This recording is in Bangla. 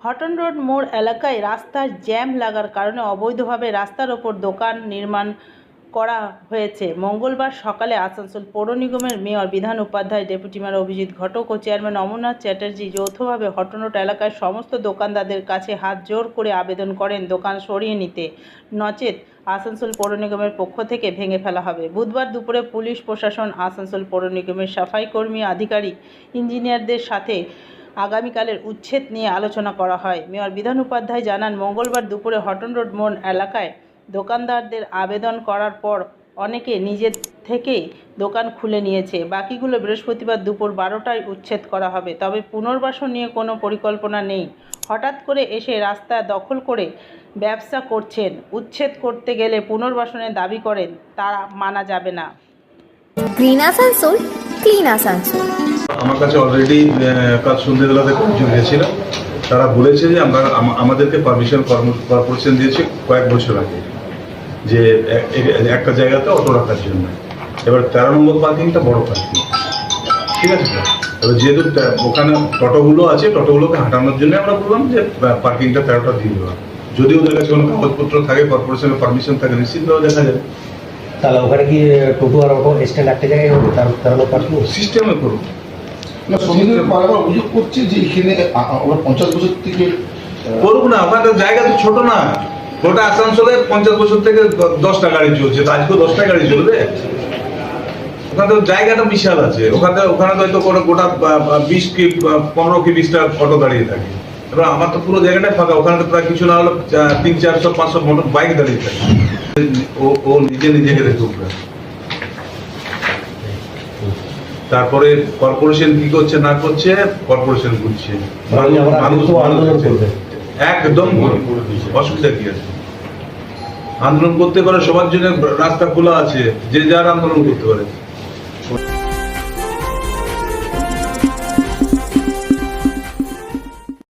হটন রোড মোড় এলাকায় রাস্তার জ্যাম লাগার কারণে অবৈধভাবে রাস্তার ওপর দোকান নির্মাণ করা হয়েছে। মঙ্গলবার সকালে আসানসোল পৌর নিগমের mayor, Bidhan Upadhyay, deputy mayor Abhijit Ghatak ও চেয়ারম্যান অমরনাথ চ্যাটার্জি যৌথভাবে হটন রোড এলাকায় সমস্ত দোকানদারদের কাছে হাত জোর করে আবেদন করেন দোকান সরিয়ে নিতে। নচেত আসানসোল পৌর নিগমের পক্ষ থেকে ভেঙে ফেলা হবে। বুধবার দুপুরে পুলিশ প্রশাসন, আসানসোল পৌর নিগমের সাফাই কর্মী, আধিকারিক, ইঞ্জিনিয়ারদের সাথে আগামীকালের উচ্ছেদ নিয়ে আলোচনা করা হয়। মেয়র, বিধান উপাধ্যায় জানান, মঙ্গলবার দুপুরে হটন রোড মোড় এলাকায় দোকানদারদের আবেদন করার পর অনেকে নিজের থেকেই দোকান খুলে নিয়েছে। বাকিগুলো বৃহস্পতিবার দুপুর বারোটায় উচ্ছেদ করা হবে। তবে পুনর্বাসন নিয়ে কোনো পরিকল্পনা নেই। হঠাৎ করে এসে রাস্তা দখল করে ব্যবসা করছেন। উচ্ছেদ করতে গেলে পুনর্বাসনের দাবি করেন তারা মানা যাবে না। গ্রিন আসানসোল ক্লিন আসানসোল আমার কাছে অলরেডি কাল সন্ধ্যেবেলাতে কয়েকজন গেছিল তারা বলেছে যে আমরা আমাদেরকে পারমিশন কর্পোরেশন দিয়েছে কয়েক বছর আগে। যে একটা জায়গাতে অটো রাখার জন্য। এবার তেরো নম্বর পার্কিংটা বড় পার্কিং। ঠিক আছে তো? এবার যেহেতু ওখানে টোটোগুলো আছে টোটোগুলোকে হাঁটানোর জন্য আমরা বললাম যে পার্কিংটা তেরোটা দিয়ে দেওয়া। যদি ওদের কাছে কোনো কাগজপত্র থাকে কর্পোরেশনের পারমিশন থাকে নিশ্চিতভাবে দেখা যাবে। তাহলে ওখানে কি টোটো আর অটো স্ট্যান্ড একটা জায়গায় হবে? তার তার পার্কিং? সিস্টেমে করুন। না বারবার অভিযোগ করছে যে এখানে আ- আ- ওরা পঞ্চাশ বছর থেকে করুক না ওখানে জায়গা তো ছোট না। গোটা আসানসোলে পঞ্চাশ বছর থেকে দশটা গাড়ি চলছে আজকেও দশটা গাড়ি চলবে? ওখানে তো জায়গাটা বিশাল আছে। ওখানে ওখানে তো হয়তো কোনো গোটা বিশ কি পনেরো কি বিশটা অটো দাঁড়িয়ে থাকে। এবার আমার তো পুরো জায়গাটাই ফাঁকা। ওখানে তো প্রায় কিছু না হলো তিন চারশো পাঁচশো মোটর বাইক দাঁড়িয়ে থাকে। ও ও নিজে নিজেকে দেখুক না। তারপরে কর্পোরেশন কি করছে না করছে কর্পোরেশন বুঝছে মানে মানুষ। একদম অসুবিধা কি আছে? আন্দোলন করতে পারে সবার জন্য রাস্তা খোলা আছে যে যার আন্দোলন করতে পারে।